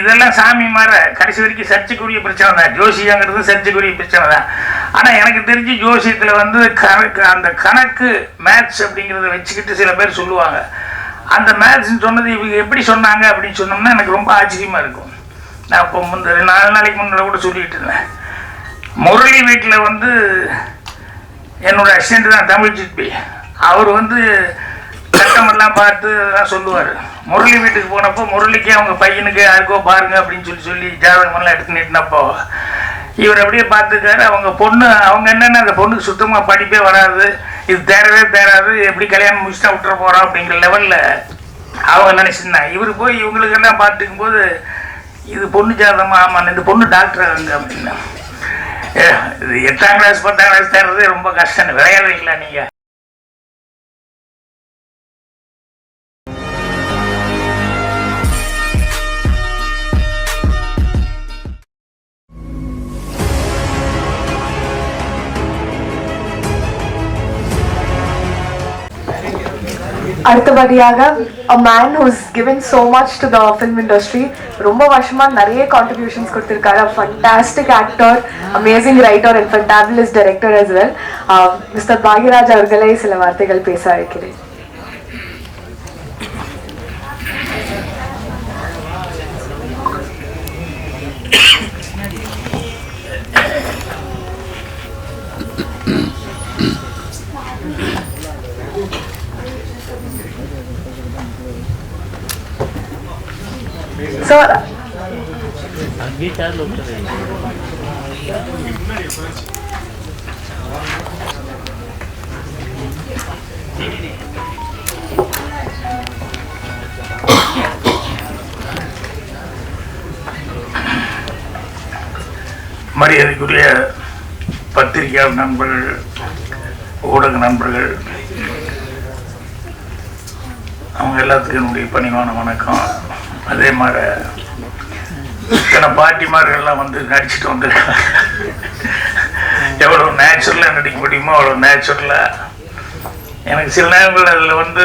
இதெல்லாம் சாமி மாற கடைசி வரைக்கும் சர்ச்சைக்குரிய பிரச்சனை தான். ஜோசியங்கிறது சர்ச்சைக்குரிய பிரச்சனை தான். ஆனால் எனக்கு தெரிஞ்சு ஜோசியத்தில் வந்து கணக்கு அந்த கணக்கு மேத்ஸ் அப்படிங்கிறத வச்சுக்கிட்டு சில பேர் சொல்லுவாங்க. அந்த மேத்ஸ்ன்னு சொன்னது இவங்க எப்படி சொன்னாங்க அப்படின்னு சொன்னோம்னா எனக்கு ரொம்ப ஆச்சரியமாக இருக்கும். நான் இப்போ முந்த நாலு நாளைக்கு முன்னாடி கூட சொல்லிட்டு இருந்தேன். முரளி வீட்டில் வந்து என்னோடய அசிஸ்டண்ட் தான் தமிழ் ஜிபி அவர் வந்து சட்டமெல்லாம் பார்த்து அதெல்லாம் சொல்லுவார். முரளி வீட்டுக்கு போனப்போ முரளிக்கு அவங்க பையனுக்கு யாருக்கோ பாருங்க அப்படின்னு சொல்லி சொல்லி ஜாதகமெல்லாம் எடுத்து நிட்டினப்போ இவர் அப்படியே பார்த்துக்காரு அவங்க பொண்ணு அவங்க என்னென்ன அந்த பொண்ணுக்கு சுத்தமாக படிப்பே வராது இது தேரவே தேராது எப்படி கல்யாணம் முடிச்சுட்டா விட்டுற போகிறோம் அப்படிங்கிற லெவலில் அவங்க நினச்சிருந்தாங்க. இவர் போய் இவங்களுக்கெல்லாம் பார்த்துக்கும் போது இது பொண்ணு ஜாதகமாக ஆமாம் இந்த பொண்ணு டாக்டர் ஆகுங்க அப்படின்னா. ஏ, இது எட்டாம் கிளாஸ் பத்தாம் கிளாஸ் தேர்றது ரொம்ப கஷ்டம் விளையாடுறீங்களா நீங்கள் அடுத்தபடியாக a man who's given so much to the film industry ரொம்ப வருஷமா நிறைய கான்ட்ரிபியூஷன்ஸ் கொடுத்துருக்காரு. Fantastic actor amazing writer and fabulous director as well mister Bhagyaraj அவர்களை சில வார்த்தைகள் பேச அழைக்கிறேன். சார். மரியாதைக்குரிய பத்திரிகையாளர் நண்பர்கள் ஊடக நண்பர்கள் அவங்க எல்லாத்துக்கும் என்னுடைய பணிவான வணக்கம். அதே மாதிரி இத்தனை பாட்டிமார்கள்லாம் வந்து நடிச்சுட்டு வந்திருக்காங்க. எவ்வளோ நேச்சுரலாக நடிக்க முடியுமோ அவ்வளோ நேச்சுரலாக எனக்கு சில நேரங்கள் அதில் வந்து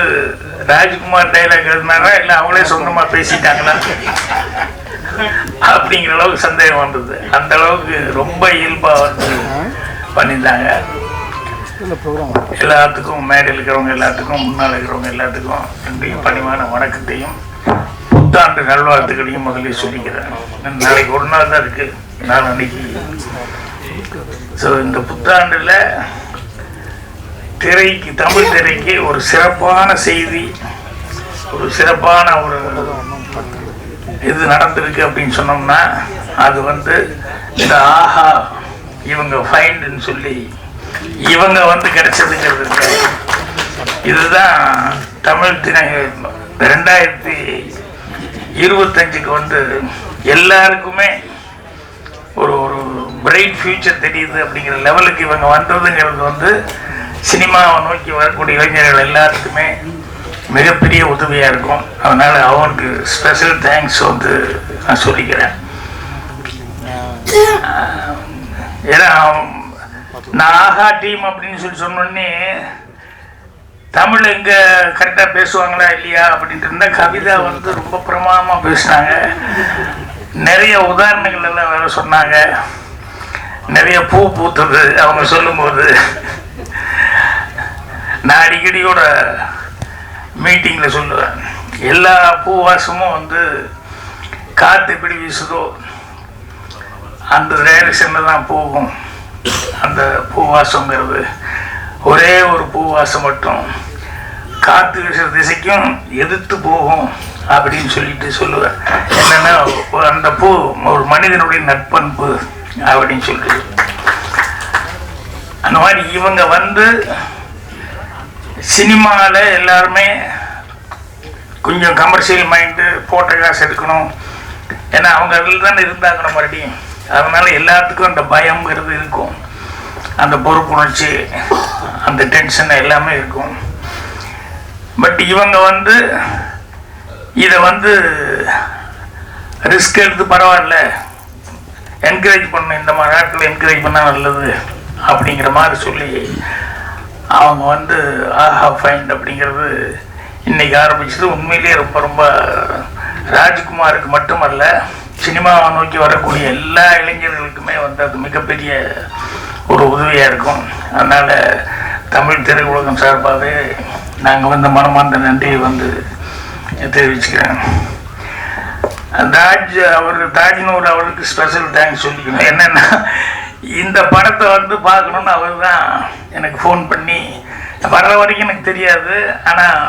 ராஜ்குமார் டைலாக் எழுதினாரா இல்லை அவங்களே சொந்தமாக பேசிட்டாங்களா? அப்படிங்கிற அளவுக்கு சந்தேகம் வந்தது. அந்த அளவுக்கு ரொம்ப இயல்பாக வந்து பண்ணியிருந்தாங்க. எல்லாத்துக்கும் மேடையில் இருக்கிறவங்க எல்லாத்துக்கும் முன்னால் இருக்கிறவங்க எல்லாத்துக்கும் என்னுடைய பணிவான வணக்கத்தையும் புத்தாண்டு நல்வாழ்த்துக்களையும் முதல்ல சொல்லிக்கிறேன். நாளைக்கு ஒரு நாள் தான் இருக்கு. நான் அன்னைக்கு. ஸோ இந்த புத்தாண்டில் திரைக்கு தமிழ் திரைக்கு ஒரு சிறப்பான செய்தி ஒரு சிறப்பான ஒரு இது நடந்திருக்கு அப்படின்னு சொன்னோம்னா அது வந்து இந்த ஆஹா இவங்க ஃபைண்டுன்னு சொல்லி இவங்க வந்து கிடைச்சதுங்கிறது இதுதான் தமிழ் திரை ரெண்டாயிரத்தி இருபத்தஞ்சுக்கு வந்து எல்லாருக்குமே ஒரு ஒரு பிரைட் ஃபியூச்சர் தெரியுது அப்படிங்கிற லெவலுக்கு இவங்க வந்ததுங்கிறது வந்து சினிமாவை நோக்கி வரக்கூடிய இளைஞர்கள் எல்லாருக்குமே மிகப்பெரிய உதவியாக இருக்கும். அதனால் அவனுக்கு ஸ்பெஷல் தேங்க்ஸ் வந்து நான் சொல்லிக்கிறேன். ஏன்னா நான் ஆஹா டீம் அப்படின்னு சொல்லி சொன்னோடனே தமிழ் எங்க கரெக்டாக பேசுவாங்களா இல்லையா அப்படின்ட்டு இருந்தால் கவிதா வந்து ரொம்ப பிரமாதமாக பேசினாங்க. நிறைய உதாரணங்கள் எல்லாம் வேற சொன்னாங்க. நிறைய பூ பூத்தது அவங்க சொல்லும்போது. நான் அடிக்கடியோட மீட்டிங்கில் சொல்லுவேன். எல்லா பூவாசமும் வந்து காற்று எப்படி வீசுதோ அந்த டைரக்ஷனில் தான் போகும். அந்த பூவாசங்கிறது ஒரே ஒரு பூவாசம் மட்டும். காற்று வீசுற திசைக்கும் எதிர்த்து போகும் அப்படின்னு சொல்லிட்டு சொல்லுவேன். என்னென்னா ஒரு- அந்த பூ ஒரு மனிதனுடைய நட்பண்பு அப்படின்னு சொல்லிட்டு. அந்த மாதிரி இவங்க வந்து சினிமாவில் எல்லாருமே கொஞ்சம் கமர்ஷியல் மைண்டு போட்ட காசு எடுக்கணும். ஏன்னா அவங்க அதில் தானே இருந்தாங்க மறுபடியும். அதனால் எல்லாத்துக்கும் அந்த பயங்கிறது இருக்கும். அந்த பொறுப்புணர்ச்சி அந்த டென்ஷன் எல்லாமே இருக்கும். பட் இவங்க வந்து இதை வந்து ரிஸ்க் எடுத்து பரவாயில்ல. என்கரேஜ் பண்ண இந்த மாதிரி ஆட்களை என்கரேஜ் பண்ணால் நல்லது அப்படிங்கிற மாதிரி சொல்லி அவங்க வந்து ஆஹா ஃபைண்ட் அப்படிங்கிறது இன்னைக்கு ஆரம்பிச்சது. உண்மையிலேயே ரொம்ப ரொம்ப ராஜ்குமாருக்கு மட்டுமல்ல சினிமாவை நோக்கி வரக்கூடிய எல்லா இளைஞர்களுக்குமே வந்து அது மிகப்பெரிய ஒரு உதவியாக இருக்கும். அதனால் தமிழ் திரையுலகம் சார்பாகவே நாங்கள் வந்து மனமார்ந்த நன்றியை வந்து தெரிவிச்சுக்கிறேன். தாஜ் அவர் தாஜ்னூர் அவருக்கு ஸ்பெஷல் தேங்க்ஸ் சொல்லிக்கணும் என்னென்னா இந்த படத்தை வந்து பார்க்கணுன்னு அவர் தான் எனக்கு ஃபோன் பண்ணி வர்ற வரைக்கும் எனக்கு தெரியாது. ஆனால்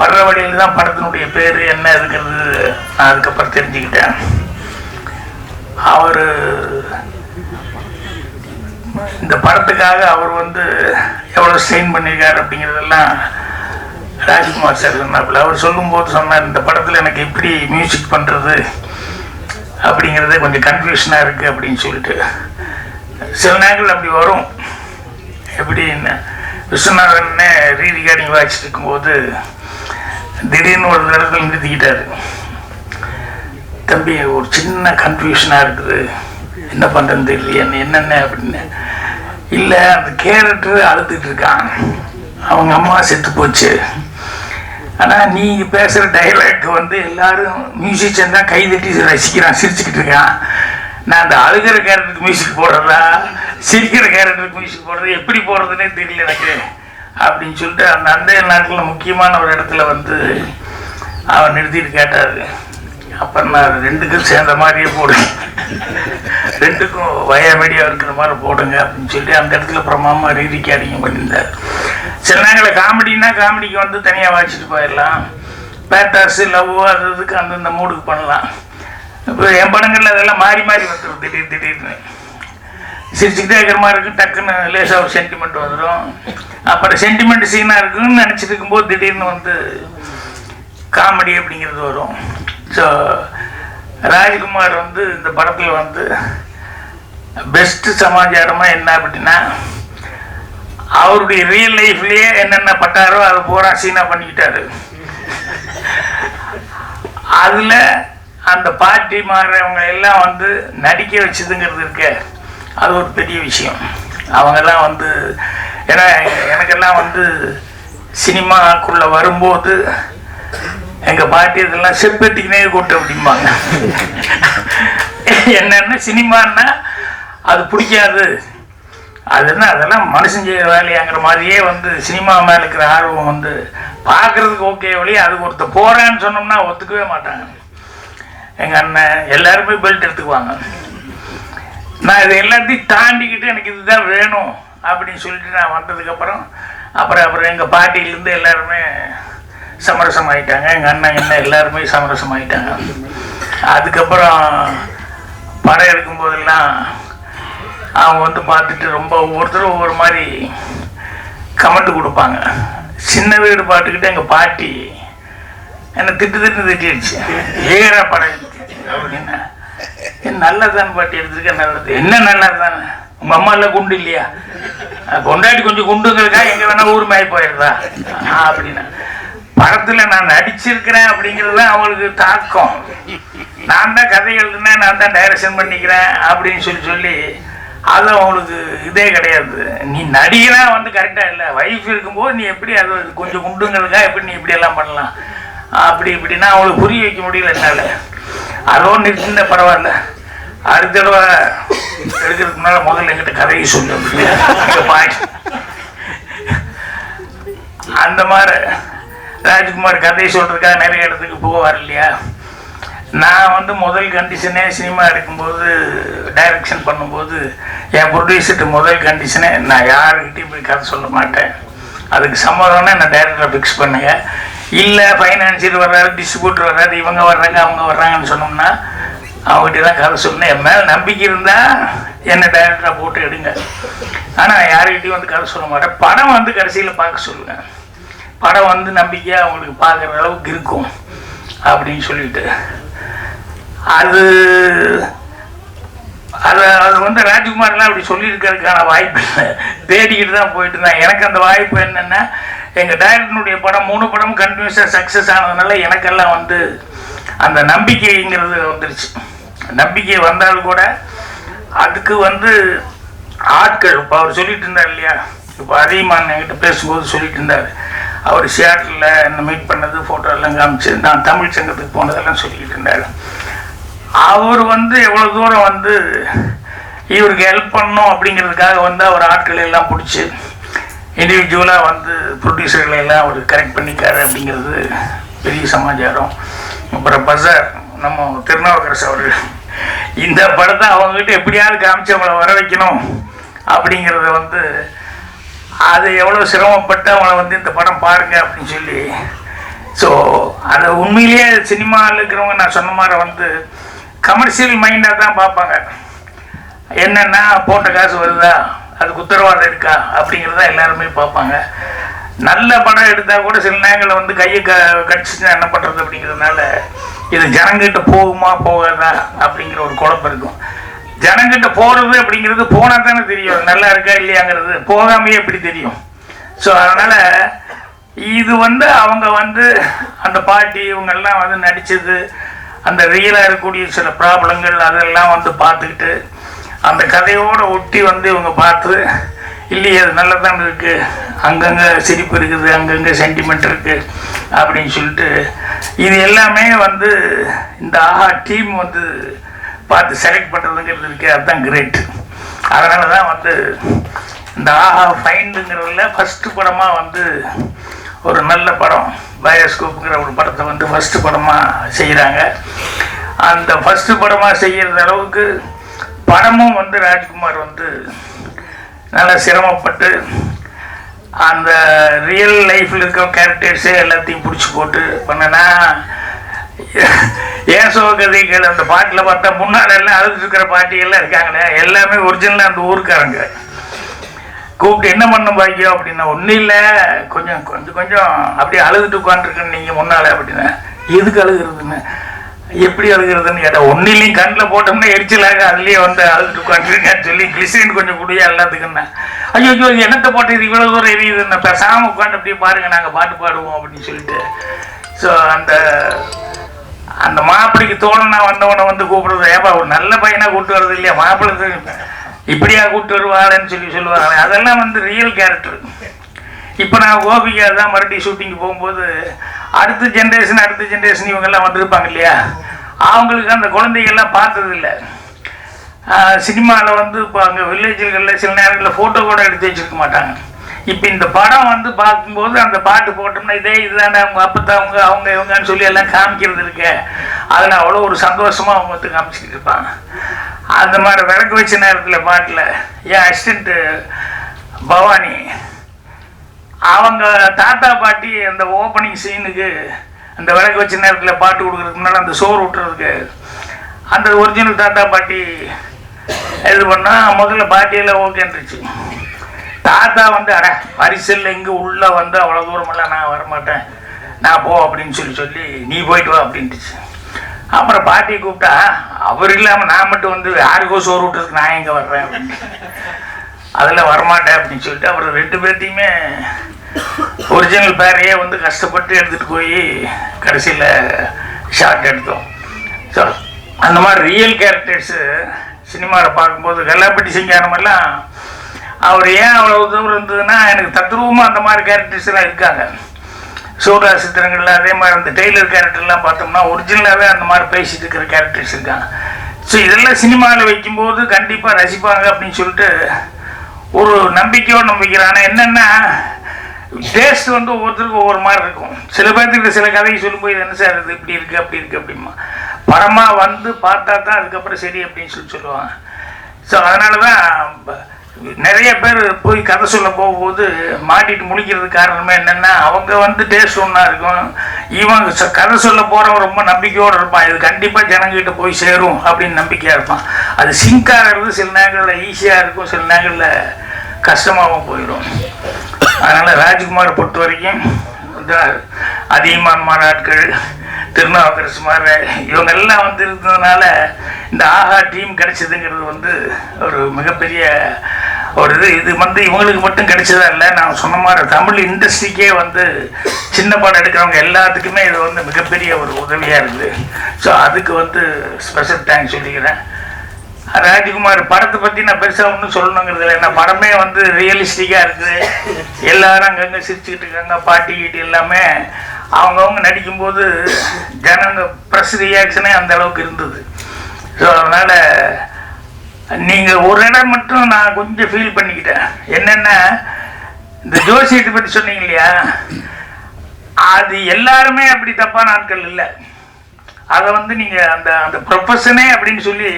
வர்ற வழியில் தான் படத்தினுடைய பேர் என்ன இருக்கிறது நான் அதுக்கப்புறம் தெரிஞ்சுக்கிட்டேன். அவர் இந்த படத்துக்காக அவர் வந்து எவ்வளோ ஸ்ட்ரெயின் பண்ணியிருக்காரு அப்படிங்கிறதெல்லாம் ராஜ்குமார் சார் சொன்னாப்புல. அவர் சொல்லும்போது சொன்னார் இந்த படத்தில் எனக்கு எப்படி மியூசிக் பண்ணுறது அப்படிங்கிறதே கொஞ்சம் கன்ஃபியூஷனாக இருக்குது அப்படின்னு சொல்லிட்டு. சில நேரங்கள் அப்படி வரும். எப்படின்னு விஸ்வநாதன்னே ரீ ரிகார்டிங் வாய்ச்சிட்டு இருக்கும்போது திடீர்னு ஒரு இடத்துல நிறுத்திக்கிட்டாரு. தம்பி ஒரு சின்ன கன்ஃபியூஷனாக இருக்குது. என்ன பண்ணுறதுன்னு தெரியல என்ன என்னென்ன அப்படின்னு இல்லை அந்த கேரக்டர் அழுதுட்டு இருக்கான் அவங்க அம்மா செத்து போச்சு. ஆனால் நீங்கள் பேசுகிற டைலாக் வந்து எல்லாரும் மியூசிஷியன் தான் கைதட்டி ரசிக்கிறான் சிரிச்சுக்கிட்டு இருக்கான். நான் அந்த அழுகிற கேரக்டருக்கு மியூசிக் போடுறதா சிரிக்கிற கேரக்டருக்கு மியூசிக் போடுறது எப்படி போடுறதுனே தெரியல எனக்கு. அப்படின்னு சொல்லிட்டு அந்த அந்த நாட்டில் முக்கியமான ஒரு இடத்துல வந்து அவன் நிறுத்திட்டு கேட்டார். அப்போ நான் ரெண்டுக்கும் சேர்ந்த மாதிரியே போடுங்க. ரெண்டுக்கும் வயமேடியாக இருக்கிற மாதிரி போடுங்க அப்படின்னு சொல்லி அந்த இடத்துல பிரமாமா ரீரிக்காடிங்க பண்ணியிருந்தார். சில நேரங்களில் காமெடினா காமெடிக்கு வந்து தனியாக வாசிச்சுட்டு போயிடலாம். பேட்டாஸு லவ் அது இதுக்கு அந்தந்த மூடுக்கு பண்ணலாம். இப்போ என் படங்களில் அதெல்லாம் மாறி மாறி வந்துடும் திடீர் திடீர்னு. சிரிச்சுக்கிட்டே இருக்கிற மாதிரி இருக்கும். டக்குன்னு லேசாக ஒரு சென்டிமெண்ட் வந்துடும் அப்புறம் சென்டிமெண்ட் சீனாக இருக்குன்னு நினச்சிட்டு இருக்கும்போது திடீர்னு வந்து காமெடி அப்படிங்கிறது வரும். ஸோ ராஜ்குமார் வந்து இந்த படத்தில் வந்து பெஸ்ட்டு சமாச்சாரமாக என்ன அப்படின்னா அவருடைய ரியல் லைஃப்லேயே என்னென்ன பட்டாரோ அதை பூரா சீனா பண்ணிக்கிட்டாரு. அதில் அந்த பாட்டி மாறுறவங்க எல்லாம் வந்து நடிக்க வச்சதுங்கிறது இருக்க அது ஒரு பெரிய விஷயம். அவங்கெல்லாம் வந்து ஏன்னா எனக்கெல்லாம் வந்து சினிமாக்குள்ளே வரும்போது எங்கள் பாட்டி இதெல்லாம் செப்பெட்டிக்கினே கூட்டு அப்படிம்பாங்க. என்னென்ன சினிமான்னா அது பிடிக்காது. அது என்ன அதெல்லாம் மனுஷன் செய்கிற வேலையாங்கிற மாதிரியே வந்து சினிமா மேலே இருக்கிற ஆர்வம் வந்து பார்க்குறதுக்கு ஓகே வழியே அது ஒருத்தர் போகிறேன்னு சொன்னோம்னா ஒத்துக்கவே மாட்டாங்க. எங்கள் அண்ணன் எல்லாருமே பெல்ட் எடுத்துக்குவாங்க. நான் இது எல்லாத்தையும் தாண்டிக்கிட்டு எனக்கு இதுதான் வேணும் அப்படின்னு சொல்லிட்டு நான் வந்ததுக்கப்புறம் அப்புறம் அப்புறம் எங்கள் பாட்டியிலேருந்து எல்லாருமே சமரசம் ஆயிட்டாங்க எங்கள் அண்ணன் என்ன எல்லாருமே சமரசம் ஆகிட்டாங்க அதுக்கப்புறம் படம் எடுக்கும்போதெல்லாம் அவங்க வந்து பார்த்துட்டு ரொம்ப ஒவ்வொருத்தரும் ஒவ்வொரு மாதிரி கமெண்ட் கொடுப்பாங்க. சின்ன வீடு பாட்டுக்கிட்டே எங்கள் பாட்டி என்னை திட்டு திட்டு திட்டிடுச்சு ஏகரா படம் அப்படின்னா நல்லதான் பாட்டி எடுத்துருக்க நல்லது. என்ன நல்லது தானே உங்கள் அம்மா எல்லாம் குண்டு இல்லையா? அஹ் கொண்டாடி கொஞ்சம் குண்டுங்கிறக்கா எங்கே வேணால் ஊர் மாறி போயிடுதா அப்படின்னா. படத்தில் நான் நடிச்சிருக்கிறேன் அப்படிங்கிறது தான் அவங்களுக்கு தாக்கம். நான் தான் கதை எழுதுனேன் நான் தான் டைரக்ஷன் பண்ணிக்கிறேன் அப்படின்னு சொல்லி சொல்லி அது அவங்களுக்கு இதே கிடையாது. நீ நடிகனா வந்து கரெக்டாக இல்லை வைஃப் இருக்கும்போது நீ எப்படி அது கொஞ்சம் குண்டுங்களுக்கா எப்படி நீ இப்படி எல்லாம் பண்ணலாம்? அப்படி இப்படின்னா அவங்களுக்கு புரிய வைக்க முடியல என்னால். அதோ நிறுத்தின பரவாயில்ல. அடுத்த தடவை எடுக்கிறதுக்கு முன்னால் முதல்ல எங்கிட்ட கதையை சொல்லு அப்படின்னு பாய் அந்த மாதிரி ராஜ்குமார் கதை சொல்றதுக்காக நிறைய இடத்துக்கு போவார் இல்லையா நான் வந்து முதல் கண்டிஷனே சினிமா எடுக்கும்போது டைரக்ஷன் பண்ணும்போது என் ப்ரொடியூசர்ட்டு முதல் கண்டிஷனே நான் யாருக்கிட்டையும் போய் கதை சொல்ல மாட்டேன். அதுக்கு சம்மதம்னா நான் டைரக்டரை ஃபிக்ஸ் பண்ணுங்க. இல்லை ஃபைனான்சியர் வர்றாரு டிஸ்ட்ரிபியூட்டர் வர்றாரு இவங்க வர்றாங்க அவங்க வர்றாங்கன்னு சொன்னோம்னா அவங்ககிட்ட தான் கதை சொல்லணும். என் மேலே நம்பிக்கை இருந்தால் என்னை டைரக்டராக போட்டு எடுங்க. ஆனால் யாருக்கிட்டையும் வந்து கதை சொல்ல மாட்டேன். படம் வந்து கடைசியில் பார்க்க சொல்லுவேன். படம் வந்து நம்பிக்கையாக அவங்களுக்கு பார்க்குற அளவுக்கு இருக்கும் அப்படின்னு சொல்லிட்டு. அது அது அது வந்து ராஜ்குமார்லாம் அப்படி சொல்லியிருக்கிறதுக்கான வாய்ப்பு இல்லை. தேடிக்கிட்டு தான் போயிட்டு இருந்தேன் எனக்கு அந்த வாய்ப்பு என்னென்னா எங்கள் டைரக்டனுடைய படம் மூணு படம் கண்டினியூஸாக சக்ஸஸ் ஆனதுனால எனக்கெல்லாம் வந்து அந்த நம்பிக்கைங்கிறது வந்துருச்சு. நம்பிக்கை வந்தாலும் கூட அதுக்கு வந்து ஆட்கள் இப்போ அவர் சொல்லிட்டு இருந்தார் இல்லையா? இப்போ அதிகமான என்கிட்ட பேசும்போது சொல்லிட்டு இருந்தார். அவர் சியாட்டில் என்ன மீட் பண்ணது ஃபோட்டோ எல்லாம் காமிச்சு நான் தமிழ் சங்கத்துக்கு போனதெல்லாம் சொல்லிக்கிட்டு இருந்தார். அவர் வந்து எவ்வளோ தூரம் வந்து இவருக்கு ஹெல்ப் பண்ணும் அப்படிங்கிறதுக்காக வந்து அவர் ஆட்களை எல்லாம் பிடிச்சி இண்டிவிஜுவலாக வந்து ப்ரொடியூசர்களை எல்லாம் அவர் கரெக்ட் பண்ணிக்காரு அப்படிங்கிறது பெரிய சமாச்சாரம். அப்புறம் பசார் நம்ம திருநாவுக்கரசு அவர் இந்த படத்தை அவங்ககிட்ட எப்படியாவது காமிச்சு அவங்கள வர வைக்கணும் அப்படிங்கிறத வந்து அது எவ்வளோ சிரமப்பட்டு அவனை வந்து இந்த படம் பாருங்க அப்படின்னு சொல்லி. ஸோ அதை உண்மையிலேயே சினிமாவில் இருக்கிறவங்க நான் சொன்ன மாதிரி வந்து கமர்ஷியல் மைண்டாக தான் பார்ப்பாங்க. என்னென்னா போட்ட காசு வருதா? அதுக்கு உத்தரவாதம் இருக்கா? அப்படிங்கிறத எல்லாருமே பார்ப்பாங்க. நல்ல படம் எடுத்தால் கூட சில நேரங்களில் வந்து கையை க கடிச்சுன்னா என்ன பண்ணுறது அப்படிங்கிறதுனால இது ஜனங்கிட்ட போகுமா போகாதா அப்படிங்கிற ஒரு குழப்பம் இருக்கும். ஜனங்கிட்ட போகிறது அப்படிங்கிறது போனால் தானே தெரியும் நல்லா இருக்கா இல்லையாங்கிறது. போகாமையே எப்படி தெரியும்? ஸோ அதனால் இது வந்து அவங்க வந்து அந்த பாட்டி இவங்கெல்லாம் வந்து நடித்தது அந்த ரியலாக இருக்கக்கூடிய சில ப்ராப்ளங்கள் அதெல்லாம் வந்து பார்த்துக்கிட்டு அந்த கதையோடு ஒட்டி வந்து இவங்க பார்த்து இல்லையே அது நல்லதான் இருக்குது அங்கங்கே சிரிப்பு இருக்குது அங்கங்கே சென்டிமெண்ட் இருக்குது அப்படின்னு சொல்லிட்டு இது எல்லாமே வந்து இந்த ஆஹா டீம் வந்து பார்த்து செலக்ட் பண்ணுறதுங்கிறது இருக்கே அதுதான் கிரேட் அதனால தான் வந்து இந்த ஆஹா ஃபைண்டுங்கிறதுல ஃபஸ்ட்டு படமாக வந்து ஒரு நல்ல படம் பயோஸ்கோப்புங்கிற ஒரு படத்தை வந்து ஃபஸ்ட்டு படமாக செய்கிறாங்க அந்த ஃபஸ்ட்டு படமாக செய்கிற அளவுக்கு படமும் வந்து ராஜ்குமார் வந்து நல்லா சிரமப்பட்டு அந்த ரியல் லைஃப்பில் இருக்கிற கேரக்டர்ஸே எல்லாத்தையும் பிடிச்சி போட்டு பண்ணனா ஏசோ கதைகள் அந்த பாட்டில் பார்த்தா முன்னாடி எல்லாம் அழுதுக்கிற இருக்கிற பாட்டியெல்லாம் இருக்காங்களே எல்லாமே ஒரிஜினலாக அந்த ஊருக்காரங்க. கூப்பிட்டு என்ன பண்ண பாக்கியம் அப்படின்னா ஒன்றும் இல்லை கொஞ்சம் கொஞ்சம் கொஞ்சம் அப்படியே அழுதுட்டு உட்காந்துருக்கேன் நீங்கள் முன்னால் அப்படின்னா. எதுக்கு அழுகுறதுன்னு? எப்படி அழுகுறதுன்னு கேட்டால் ஒன்றிலையும் கண்ணில் போட்டோம்னா எரிச்சலாக அதுலேயே வந்து அழுதுட்டு உட்காந்துருங்கன்னு சொல்லி கிளிசின் கொஞ்சம் குடியா எல்லாத்துக்குன்னா. ஐயோ ஐயோ என்னத்தை போட்டு இது இவ்வளோ தூரம் எரியுதுன்னு. பேசாமல் உட்காந்து அப்படியே பாருங்கள் நாங்கள் பாட்டு பாடுவோம் அப்படின்னு சொல்லிட்டு. ஸோ அந்த அந்த மாப்பிள்ளைக்கு தோணுனா வந்தவனை வந்து கூப்பிடுறது ஏப்பா ஒரு நல்ல பையனா கூப்பிட்டு வர்றது இல்லையா? மாப்பிள்ளை இப்படியா கூப்பிட்டு வருவாளன்னு சொல்லி சொல்லுவாங்க அதெல்லாம் வந்து ரியல் கேரக்டர் இப்போ நான் கோபிகா தான் மறுபடியும் ஷூட்டிங் போகும்போது அடுத்த ஜென்ரேஷன் அடுத்த ஜென்ரேஷன் இவங்கெல்லாம் வந்திருப்பாங்க இல்லையா? அவங்களுக்கு அந்த குழந்தைகள்லாம் பார்த்ததில்லை சினிமாவில் வந்து இப்போ அங்கே வில்லேஜுகளில் சில நேரங்களில் ஃபோட்டோ கூட எடுத்து வச்சிருக்க மாட்டாங்க. இப்போ இந்த படம் வந்து பார்க்கும்போது அந்த பாட்டு போட்டோம்னா இதே இதுதானே அவங்க அப்பத்தவங்க அவங்க அவங்க இவங்கன்னு சொல்லி எல்லாம் காமிக்கிறது இருக்கு. அதில் அவ்வளோ ஒரு சந்தோஷமாக அவங்க வந்து காமிச்சிக்கிட்டு இருப்பாங்க. அந்த மாதிரி விளக்கு வச்ச நேரத்தில் பாட்டில் என் அசிஸ்டண்ட்டு பவானி அவங்க தாத்தா பாட்டி அந்த ஓப்பனிங் சீனுக்கு அந்த விளக்கு வச்ச நேரத்தில் பாட்டு கொடுக்குறதுக்கு முன்னால் அந்த சோறு விட்டுறதுக்கு அந்த ஒரிஜினல் தாத்தா பாட்டி இது பண்ணால் முதல்ல பாட்டியெல்லாம் ஓகேன்றுச்சு தாத்தா வந்து அட பரிசல் இங்கே உள்ளே வந்து அவ்வளோ தூரமெல்லாம் நான் வரமாட்டேன். நான் போ அப்படின்னு சொல்லி சொல்லி நீ போயிட்டு வா அப்படின்ட்டுச்சு. அப்புறம் பாட்டியை கூப்பிட்டா அவர் இல்லாமல் நான் மட்டும் வந்து யாருக்கோ சோறு விட்டுறதுக்கு நான் எங்கே வர்றேன் அப்படின்னு. அதில் வரமாட்டேன் அப்படின்னு சொல்லிட்டு அப்புறம் ரெண்டு பேர்த்தையுமே ஒரிஜினல் பேரையே வந்து கஷ்டப்பட்டு எடுத்துகிட்டு போய் கடைசியில் ஷார்ட் எடுத்தோம். ஸோ அந்த மாதிரி ரியல் கேரக்டர்ஸு சினிமாவில் பார்க்கும்போது கல்லாப்பட்டி சிங்காரமெல்லாம் அவர் ஏன் அவ்வளோ தூரம் இருந்ததுன்னா எனக்கு தத்ரூபமாக அந்த மாதிரி கேரக்டர்ஸ்லாம் இருக்காங்க. சூடா சித்திரங்கள்ல அதே மாதிரி அந்த டெய்லர் கேரக்டர்லாம் பார்த்தோம்னா ஒரிஜினலாகவே அந்த மாதிரி பேசிட்டு இருக்கிற கேரக்டர்ஸ் இருக்காங்க. ஸோ இதெல்லாம் சினிமாவில் வைக்கும்போது கண்டிப்பாக ரசிப்பாங்க அப்படின்னு சொல்லிட்டு ஒரு நம்பிக்கையோடு நம்பிக்கிறான். ஆனால் என்னென்னா டேஸ்ட் வந்து ஒவ்வொருத்தருக்கும் ஒவ்வொரு மாதிரி இருக்கும். சில பேர்த்துக்கு சில கதையை சொல்லும்போது இது என்ன சார் இது இப்படி இருக்குது அப்படி இருக்குது அப்படிமா படமாக வந்து பார்த்தா தான் அதுக்கப்புறம் சரி அப்படின்னு சொல்லி சொல்லுவாங்க. ஸோ அதனால தான் நிறைய பேர் போய் கதை சொல்ல போகும்போது மாட்டிட்டு முழிக்கிறதுக்கு காரணமே என்னென்னா அவங்க வந்து டேஸ்ட் ஒன்றா இருக்கும். இவன் கதை சொல்ல போகிறவன் ரொம்ப நம்பிக்கையோடு இருப்பான். இது கண்டிப்பாக ஜனங்கிட்ட போய் சேரும் அப்படின்னு நம்பிக்கையாக இருப்பான். அது சிங்க் ஆகிறது சில நேரங்களில் ஈஸியாக இருக்கும். சில நேரங்களில் கஷ்டமாகவும் போயிடும். அதனால் ராஜ்குமாரை பொறுத்த வரைக்கும் அதிகமான மாநாட்கள் திருநாவுக்கரசு மாதிரி இவங்க எல்லாம் வந்து இருந்ததுனால இந்த ஆஹா டீம் கிடைச்சதுங்கிறது வந்து ஒரு மிகப்பெரிய ஒரு இது இது வந்து இவங்களுக்கு மட்டும் கிடைச்சதா இல்லை நான் சொன்ன மாதிரி தமிழ் இண்டஸ்ட்ரிக்கே வந்து சின்ன படம் எடுக்கிறவங்க எல்லாத்துக்குமே இது வந்து மிகப்பெரிய ஒரு உதவியாக இருக்குது ஸோ அதுக்கு வந்து ஸ்பெஷல் தேங்க்ஸ் சொல்லிக்கிறேன். ராஜ்குமார் படத்தை பற்றி நான் பெருசாக ஒன்றும் சொல்லணுங்கிறது இல்லை. ஏன்னா படமே வந்து ரியலிஸ்டிக்காக இருக்குது. எல்லாரும் அங்கங்கே சிரிச்சுக்கிட்டு இருக்காங்க பாட்டி கீட்டு எல்லாமே. அவங்கவுங்க நடிக்கும்போது ஜனங்க ப்ரெஸ் ரியாக்ஷனே அந்த அளவுக்கு இருந்தது. ஸோ அதனால் நீங்கள் ஒரு இடம் மட்டும் நான் கொஞ்சம் ஃபீல் பண்ணிக்கிட்டேன். என்னென்னா இந்த ஜோசியத்தை பற்றி சொன்னீங்க இல்லையா? அது எல்லாருமே அப்படி தப்பான ஆட்கள் இல்லை. அதை வந்து நீங்கள் அந்த அந்த ப்ரொஃபஷனே அப்படின்னு சொல்லி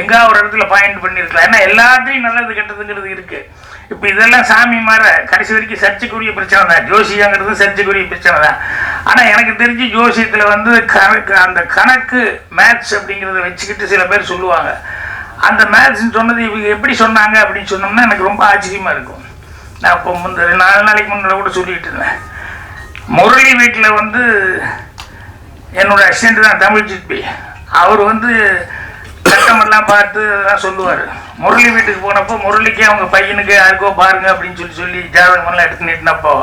எங்கா ஒரு இடத்துல பாயிண்ட் பண்ணியிருக்கலாம் ஏன்னா எல்லாத்தையும் நல்லது கெட்டதுங்கிறது இருக்குது இப்போ இதெல்லாம் சாமி மாற கடைசி வரைக்கும் சர்ச்சைக்குரிய பிரச்சனை தான். ஜோசியங்கிறது சர்ச்சைக்குரிய பிரச்சனை தான். ஆனால் எனக்கு தெரிஞ்சு ஜோசியத்தில் வந்து கணக்கு அந்த கணக்கு மேத்ஸ் அப்படிங்கிறத வச்சுக்கிட்டு சில பேர் சொல்லுவாங்க. அந்த மேத்ஸ்ன்னு சொன்னது இவங்க எப்படி சொன்னாங்க அப்படின்னு சொன்னோம்னா எனக்கு ரொம்ப ஆச்சரியமாக இருக்கும். நான் இப்போ முந்த நாலு நாளைக்கு முன்னாடி கூட சொல்லிட்டு இருந்தேன். முரளி வீட்டில் வந்து என்னோட அசிஸ்டண்ட் தான் தமிழ் ஜிபி அவர் வந்து சட்டமெல்லாம் பார்த்து அதெல்லாம் சொல்லுவார். முரளி வீட்டுக்கு போனப்போ முரளிக்கு அவங்க பையனுக்கு யாருக்கோ பாருங்க அப்படின்னு சொல்லி சொல்லி ஜாதகமெல்லாம் எடுத்து நீட்டினப்போ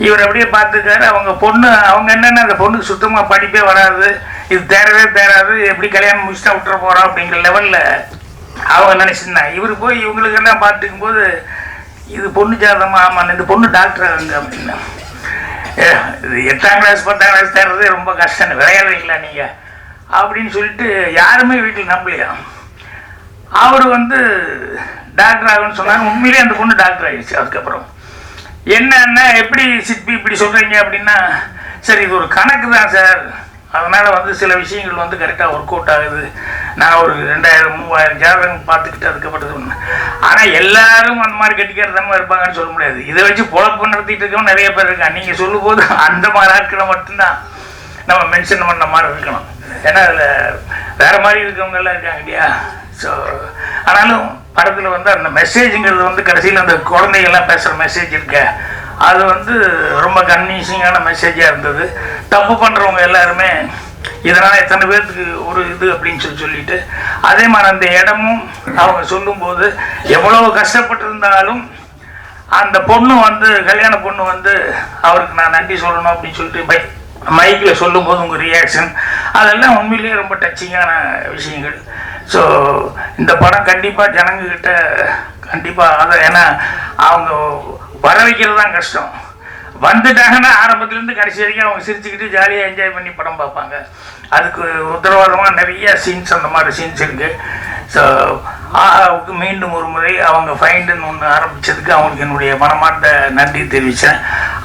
இவர் அப்படியே பார்த்துக்காரு அவங்க பொண்ணு அவங்க என்னென்ன அந்த பொண்ணுக்கு சுத்தமாக படிப்பே வராது இது தேரவே தேராது எப்படி கல்யாணம் முடிச்சுட்டா விட்டுற போகிறோம் அப்படிங்கிற லெவலில் அவங்க நினச்சிருந்தாங்க இவர் போய் இவங்களுக்கெல்லாம் பார்த்துக்கும் போது இது பொண்ணு ஜாதகமாக ஆமாம் இந்த பொண்ணு டாக்டர் ஆகுங்க அப்படின்னா. ஏ, இது எட்டாம் கிளாஸ் பத்தாம் கிளாஸ் தேர்றது ரொம்ப கஷ்டம். விளையாடுறீங்களா நீங்கள் அப்படின்னு சொல்லிட்டு யாருமே வீட்டில் நம்பலையா? அவர் வந்து டாக்டர் ஆகுன்னு சொன்னாங்க. உண்மையிலேயே அந்த பொண்ணு டாக்டர் ஆகிடுச்சு அதுக்கப்புறம் என்னன்னா எப்படி சிற்பி இப்படி சொல்கிறீங்க அப்படின்னா சரி இது ஒரு கணக்கு தான் சார். அதனால் வந்து சில விஷயங்கள் வந்து கரெக்டாக ஒர்க் அவுட் ஆகுது. நான் ஒரு ரெண்டாயிரம் மூவாயிரம் ஜாதகம் பார்த்துக்கிட்டு அதுக்கப்புறம் ஆனால் எல்லாரும் அந்த மாதிரி கட்டிக்கிறதமா இருப்பாங்கன்னு சொல்ல முடியாது. இதை வச்சு பொழப்பு நடத்திட்டு இருக்கவங்க நிறைய பேர் இருக்காங்க. நீங்கள் சொல்லும்போது அந்த மாதிரி ஆட்களை மட்டும்தான் நம்ம மென்ஷன் பண்ண மாதிரி இருக்கணும். ஏன்னா அதில் வேறு மாதிரி இருக்கவங்கெல்லாம் இருக்காங்க இல்லையா? ஸோ ஆனாலும் படத்தில் வந்து அந்த மெசேஜுங்கிறது வந்து கடைசியில் அந்த குழந்தைகள்லாம் பேசுகிற மெசேஜ் இருக்க. அது வந்து ரொம்ப கன்வீன்சிங்கான மெசேஜாக இருந்தது. தப்பு பண்ணுறவங்க எல்லாருமே இதனால் எத்தனை பேர்த்துக்கு ஒரு இது அப்படின்னு சொல்லி சொல்லிட்டு அதே மாதிரி அந்த இடமும் அவங்க சொல்லும்போது எவ்வளோ கஷ்டப்பட்டிருந்தாலும் அந்த பொண்ணு வந்து கல்யாண பொண்ணு வந்து அவருக்கு நான் நன்றி சொல்லணும் அப்படின்னு சொல்லிட்டு பை மைக்கில் சொல்லும்போது உங்கள் ரியாக்ஷன் அதெல்லாம் உண்மையிலேயே ரொம்ப டச்சிங்கான விஷயங்கள். ஸோ இந்த படம் கண்டிப்பாக ஜனங்கக்கிட்ட கண்டிப்பாக அதை ஏன்னா அவங்க வர வைக்கிறது தான் கஷ்டம். வந்துட்டாங்கன்னா ஆரம்பத்துலேருந்து கடைசி வரைக்கும் அவங்க சிரிச்சுக்கிட்டு ஜாலியாக என்ஜாய் பண்ணி படம் பார்ப்பாங்க. அதுக்கு உத்தரவாதமாக நிறைய சீன்ஸ் அந்த மாதிரி சீன்ஸ் இருக்குது ஸோ ஆஹாவுக்கு மீண்டும் ஒரு முறை அவங்க ஃபைண்டுன்னு ஒன்று ஆரம்பித்ததுக்கு அவங்களுக்கு என்னுடைய மனமார்ந்த நன்றி தெரிவித்தேன்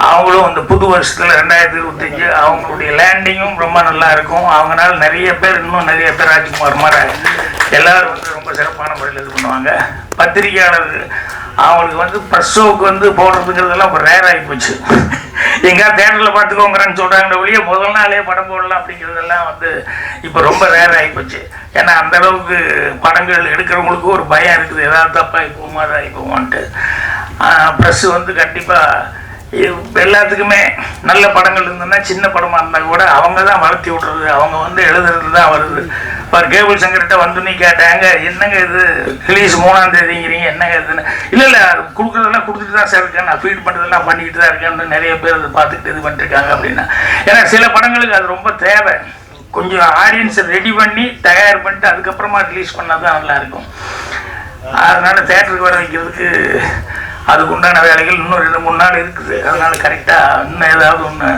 அவங்களும் இந்த புது வருஷத்தில் ரெண்டாயிரத்தி இருபத்தஞ்சு அவங்களுடைய லேண்டிங்கும் ரொம்ப நல்லா இருக்கும். அவங்களால நிறைய பேர் இன்னும் நிறைய பேர் ராஜ்குமார் மாதிரி எல்லோரும் வந்து ரொம்ப சிறப்பான முறையில் இது பண்ணுவாங்க. பத்திரிகையாளர் அவங்களுக்கு வந்து ப்ரெஸ் ஷோவுக்கு வந்து போடுறதுங்கிறதெல்லாம் இப்போ ரேர் ஆகி போச்சு. எங்கேயா தேட்டரில் பார்த்துக்கோங்கிறான்னு சொல்கிறாங்க ஒழிய முதல் நாளே படம் போடலாம் அப்படிங்கிறதெல்லாம் வந்து இப்போ ரொம்ப ரேர் ஆகி போச்சு. ஏன்னா அந்த அளவுக்கு படங்கள் எடுக்கிறவங்களுக்கு ஒரு பயம் இருக்குது. ஏதாவது இப்போ போகுமா ஆகி போகுமான்ட்டு. ப்ரெஸ்ஸு வந்து கண்டிப்பாக எல்லாத்துக்குமே நல்ல படங்கள் இருந்ததுன்னா சின்ன படமாக இருந்தால் கூட அவங்க தான் வளர்த்தி விட்றது அவங்க வந்து எழுதுறது தான் வருது. இப்போ கேபிள் சங்கர்கிட்ட வந்து நீ கேட்டாங்க என்னங்க இது? ரிலீஸ் மூணாம் தேதிங்கிறீங்க என்னங்க இதுன்னு? இல்லை இல்லை கொடுக்குறதெல்லாம் கொடுத்துட்டு தான் சார் இருக்கேன். நான் ஃபீட் பண்ணுறதெல்லாம் பண்ணிக்கிட்டு தான் இருக்கேன்னு நிறைய பேர் அதை பார்த்துக்கிட்டு இது பண்ணிருக்காங்க அப்படின்னா. ஏன்னா சில படங்களுக்கு அது ரொம்ப தேவை. கொஞ்சம் ஆடியன்ஸை ரெடி பண்ணி தயார் பண்ணிட்டு அதுக்கப்புறமா ரிலீஸ் பண்ணால் தான் நல்லாயிருக்கும் அதனால் தேட்டருக்கு வர வைக்கிறதுக்கு அதுக்கு உண்டான வேலைகள் இன்னும் ரெண்டு மூணு நாள் இருக்குது. அதனால கரெக்டாக இன்னும் ஏதாவது ஒன்று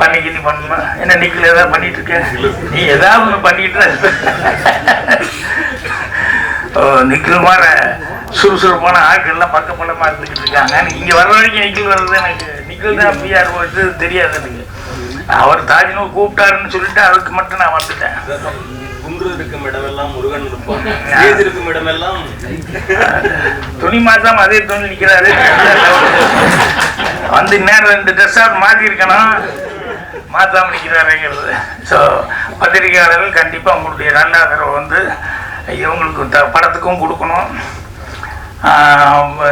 பண்ணிக்கிட்டு பண்ணணும்? என்ன நிக்கல ஏதாவது பண்ணிட்டு இருக்கேன் நீ ஏதாவது ஒன்று பண்ணிட்டு தான் மாதிரி ஓ சுறுசுறுப்பான ஆட்கள்லாம் பக்கபலமாக இருந்துக்கிட்டு இருக்காங்க. இங்கே வர வரைக்கும் நிக்கல் வர்றது எனக்கு நிக்கல் தான் பிஆர் இருப்பது தெரியாது எனக்கு. அவர் தாஜ்னூர் கூப்பிட்டாருன்னு சொல்லிட்டு அதுக்கு மட்டும் நான் வந்துட்டேன். குன்று இருக்கும் இடமெல்லாம் முருகன் இருப்பான். சேது இருக்கும் இடமெல்லாம் துணி மாத்தாம அதே துணி நிக்கிறாரு. வந்து நேரம் ரெண்டு ட்ரெஸ்ஸாக மாற்றி இருக்கணும் மாத்தாம நிற்கிறாருங்கிறது ஸோ பத்திரிகையாளர்கள் கண்டிப்பாக உங்களுடைய நல்ல ஆதரவை வந்து இவங்களுக்கு த படத்துக்கும் கொடுக்கணும்.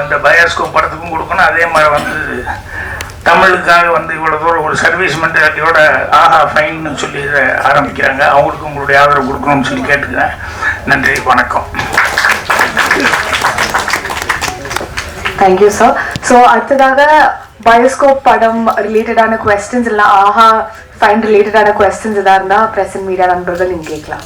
இந்த பயோஸ்கோப் படத்துக்கும் கொடுக்கணும். அதே மாதிரி வந்து தமிழுக்காக வந்து இவ்வளோ தூரம் ஒரு சர்வீஸ் மென்டாலிட்டியோட ஆஹா ஃபைன்னு சொல்லி ஆரம்பிக்கிறாங்க. அவங்களுக்கு உங்களுடைய ஆதரவு கொடுக்கணும்னு சொல்லி கேட்டுக்கிறேன். நன்றி வணக்கம். தேங்க்யூ சார் ஸோ அடுத்ததாக பயோஸ்கோப் படம் ரிலேட்டடான கொஸ்டின்ஸ் இல்லை ஆஹா ஃபைன் ரிலேட்டடான கொஸ்டின்ஸ் எதாவது இருந்தால் ப்ரெசன்ட் மீடியா நண்பர்கள் நீங்கள் கேட்கலாம்.